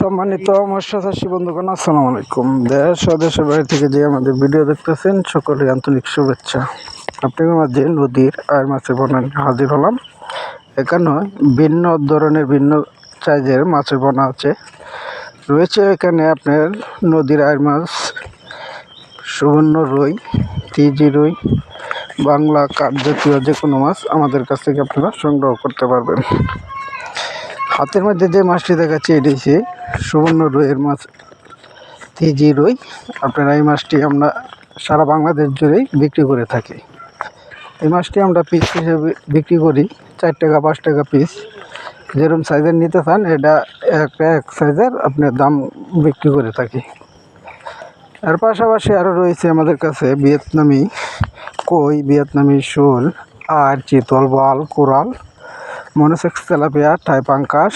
সম্মানিত মৎস্য চাষী বন্ধুগণ, আসসালামু আলাইকুম। দেশ দেশের বাইরে থেকে যে আমাদের ভিডিও দেখতেছেন, সকলের আন্তরিক শুভেচ্ছা। আপনাদের মাঝে নদীর আর মাছের বর্ণনা হাজির হলাম? এখানে ভিন্ন ধরনের, ভিন্ন সাইজের মাছের বনা আছে। রয়েছে এখানে আপনার নদীর আর মাছ, সুবর্ণ রুই, তিজি রুই, বাংলা কাঠ জাতীয় যে কোনো মাছ আমাদের কাছ থেকে আপনারা সংগ্রহ করতে পারবেন। হাতের মধ্যে যে মাছটি দেখাচ্ছি, এটি হচ্ছে সুবর্ণ রুইয়ের মাছ তিজি রুই। আপনারা এই মাছটি আমরা সারা বাংলাদেশ জুড়েই বিক্রি করে থাকি। এই মাছটি আমরা পিস হিসেবে বিক্রি করি, চার টাকা, পাঁচ টাকা পিস যেরকম সাইজের নিতে চান, এটা একটা এক সাইজের আপনার দাম বিক্রি করে থাকি। এর পাশাপাশি আরও রয়েছে আমাদের কাছে ভিয়েতনামি কই, ভিয়েতনামি শোল আর চিতল বাল কোরাল। মনোসেক্স তেলাপিয়া টাই পাঙ্কাস।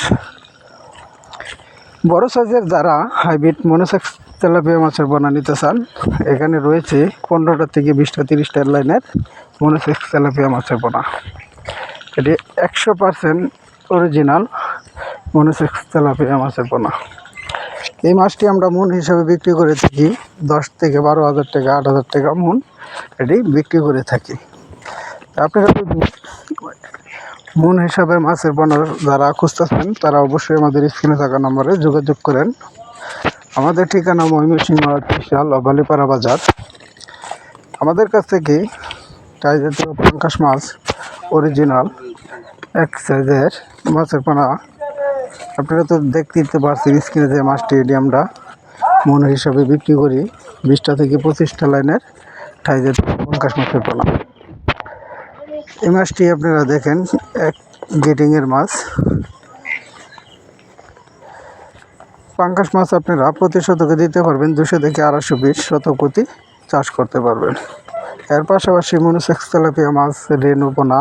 বড় সাইজের যারা হাইব্রিড মনোসেক্স তেলাপিয়া মাছের বনা নিতে চান, এখানে রয়েছে পনেরোটা থেকে বিশটা, তিরিশটা লাইনের মনোসেক্স তেলাপিয়া মাছের পোনা এটি একশো পারসেন্ট অরিজিনাল মনোসেক্স তেলাপিয়া মাছের পোনা এই মাছটি আমরা মন হিসাবে বিক্রি করে থাকি, দশ থেকে বারো হাজার টাকা, আট হাজার টাকা মন এটি বিক্রি করে থাকি। আপনারা মন হিসাবে মাছের পোনা যারা খুঁজতেছেন তারা অবশ্যই আমাদের স্ক্রিনে থাকা নম্বরে যোগাযোগ করেন। আমাদের ঠিকানা ময়মনসিংহ বিশাল অবালিপাড়া বাজার। আমাদের কাছ থেকে টাই পাঙ্কাশ মাছ অরিজিনাল এক সাইজের মাছের পানা। আপনারা তো দেখতে পারছেন স্ক্রিনে যে মাছটি এটি আমরা মন হিসাবে বিক্রি করি, বিশটা থেকে পঁচিশটা লাইনের ঠাই জাতীয় পাঙ্কাশ মাছের পোনা। এই মাছটি আপনারা দেখেন, এক গেটিংয়ের মাছ। পাঙ্কাশ মাছ আপনারা প্রতি শতকে দিতে পারবেন, দুশো থেকে আড়াইশো পিস শতপ্রতি চাষ করতে পারবেন। এর পাশাপাশি মনুসেক্স তেলাপিয়া মাছ, রেণুপোনা,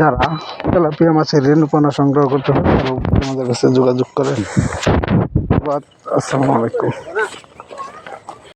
যারা তেলাপিয়া মাছের রেণুপোনা সংগ্রহ করতে পারেন আমাদের কাছে যোগাযোগ করেন। আসসালামু আলাইকুম।